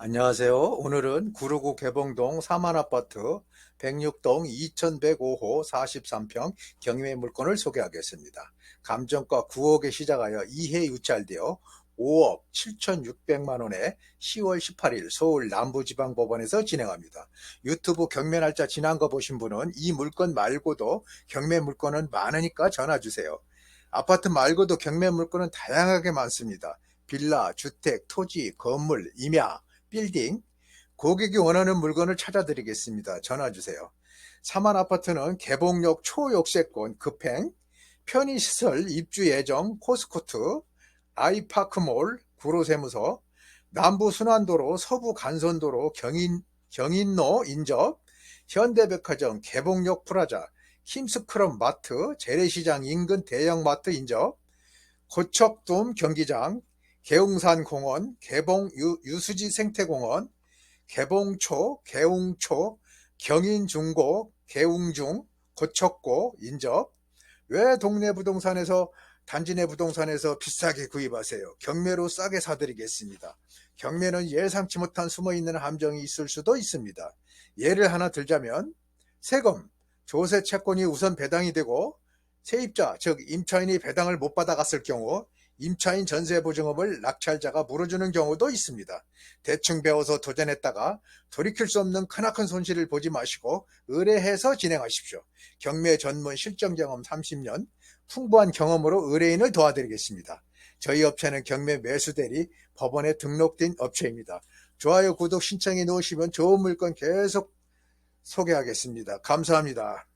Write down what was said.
안녕하세요. 오늘은 구로구 개봉동 사만아파트 106동 2105호 43평 경매 물건을 소개하겠습니다. 감정가 9억에 시작하여 2회 유찰되어 5억 7,600만 원에 10월 18일 서울 남부지방법원에서 진행합니다. 유튜브 경매 날짜 지난 거 보신 분은 이 물건 말고도 경매 물건은 많으니까 전화 주세요. 아파트 말고도 경매 물건은 다양하게 많습니다. 빌라, 주택, 토지, 건물, 임야, 빌딩, 고객이 원하는 물건을 찾아드리겠습니다. 전화 주세요. 사만 아파트는 개봉역 초역세권 급행, 편의시설 입주 예정 코스코트, 아이파크몰 구로세무서, 남부순환도로 서부 간선도로 경인, 경인로 인접, 현대백화점 개봉역 프라자, 킴스크럽 마트, 재래시장 인근 대형마트 인접, 고척돔 경기장, 개웅산 공원, 개봉 유, 유수지 생태공원, 개봉초, 개웅초, 경인중고, 개웅중, 고척고, 인접. 왜 동네 부동산에서 단지 내 부동산에서 비싸게 구입하세요? 경매로 싸게 사드리겠습니다. 경매는 예상치 못한 숨어있는 함정이 있을 수도 있습니다. 예를 하나 들자면 세금, 조세 채권이 우선 배당이 되고 세입자, 즉 임차인이 배당을 못 받아갔을 경우 임차인 전세보증업을 낙찰자가 물어주는 경우도 있습니다. 대충 배워서 도전했다가 돌이킬 수 없는 크나큰 손실을 보지 마시고 의뢰해서 진행하십시오. 경매 전문 실정 경험 30년, 풍부한 경험으로 의뢰인을 도와드리겠습니다. 저희 업체는 경매 매수대리 법원에 등록된 업체입니다. 좋아요, 구독 신청해 놓으시면 좋은 물건 계속 소개하겠습니다. 감사합니다.